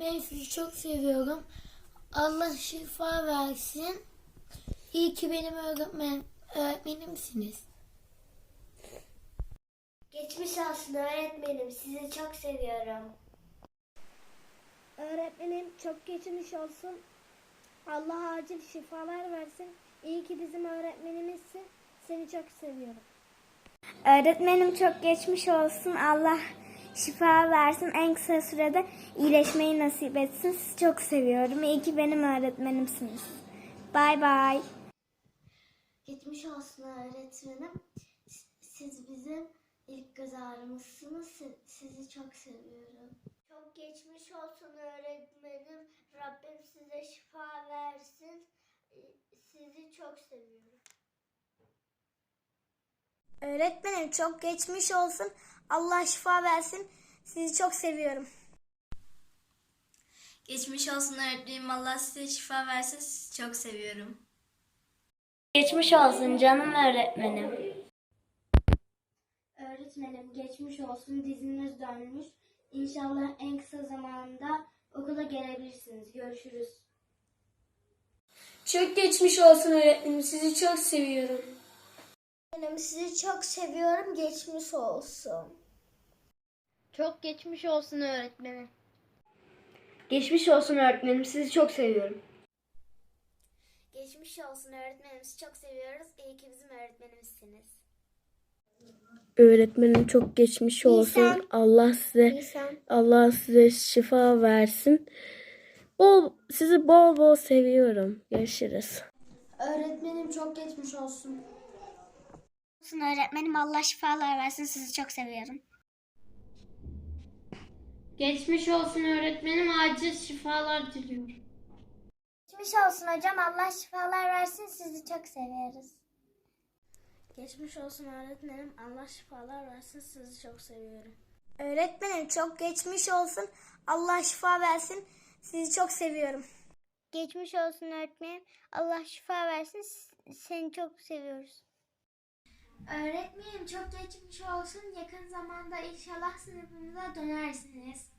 Sizi çok seviyorum. Allah şifa versin. İyi ki benim öğretmen, öğretmenimsiniz. Geçmiş olsun öğretmenim. Sizi çok seviyorum. Öğretmenim çok geçmiş olsun. Allah acil şifalar versin. İyi ki bizim öğretmenimizsin. Seni çok seviyorum. Öğretmenim çok geçmiş olsun. Allah şifa versin. En kısa sürede iyileşmeyi nasip etsin. Sizi çok seviyorum. İyi ki benim öğretmenimsiniz. Bay bay. Geçmiş olsun öğretmenim. Siz bizim ilk göz ağrımızsınız. Si- Sizi çok seviyorum. Çok geçmiş olsun öğretmenim. Rabbim size şifa versin. Sizi çok seviyorum. Öğretmenim çok geçmiş olsun. Allah şifa versin. Sizi çok seviyorum. Geçmiş olsun öğretmenim. Allah size şifa versin. Sizi çok seviyorum. Geçmiş olsun canım öğretmenim. Öğretmenim geçmiş olsun. Diziniz dönmüş. İnşallah en kısa zamanda okula gelebilirsiniz. Görüşürüz. Çok geçmiş olsun öğretmenim. Sizi çok seviyorum. Öğretmenim sizi çok seviyorum. Geçmiş olsun. Çok geçmiş olsun öğretmenim. Geçmiş olsun öğretmenim. Sizi çok seviyorum. Geçmiş olsun öğretmenim. Sizi çok seviyoruz. İyi ki bizim öğretmenimizsiniz. Öğretmenim çok geçmiş olsun. Allah size Allah size şifa versin. Bol sizi bol bol seviyorum. Görüşürüz. Öğretmenim çok geçmiş olsun. Olsun öğretmenim Allah şifalar versin. Sizi çok seviyorum. Geçmiş olsun öğretmenim. Acil şifalar diliyorum. Geçmiş olsun hocam. Allah şifalar versin. Sizi çok seviyoruz. Geçmiş olsun öğretmenim. Allah şifalar versin. Sizi çok seviyorum. Öğretmenim çok geçmiş olsun. Allah şifa versin. Sizi çok seviyorum. Geçmiş olsun öğretmenim. Allah şifa versin. Seni çok seviyoruz. Öğretmenim çok geçmiş olsun. Yakın zamanda inşallah sınıfımıza dönersiniz.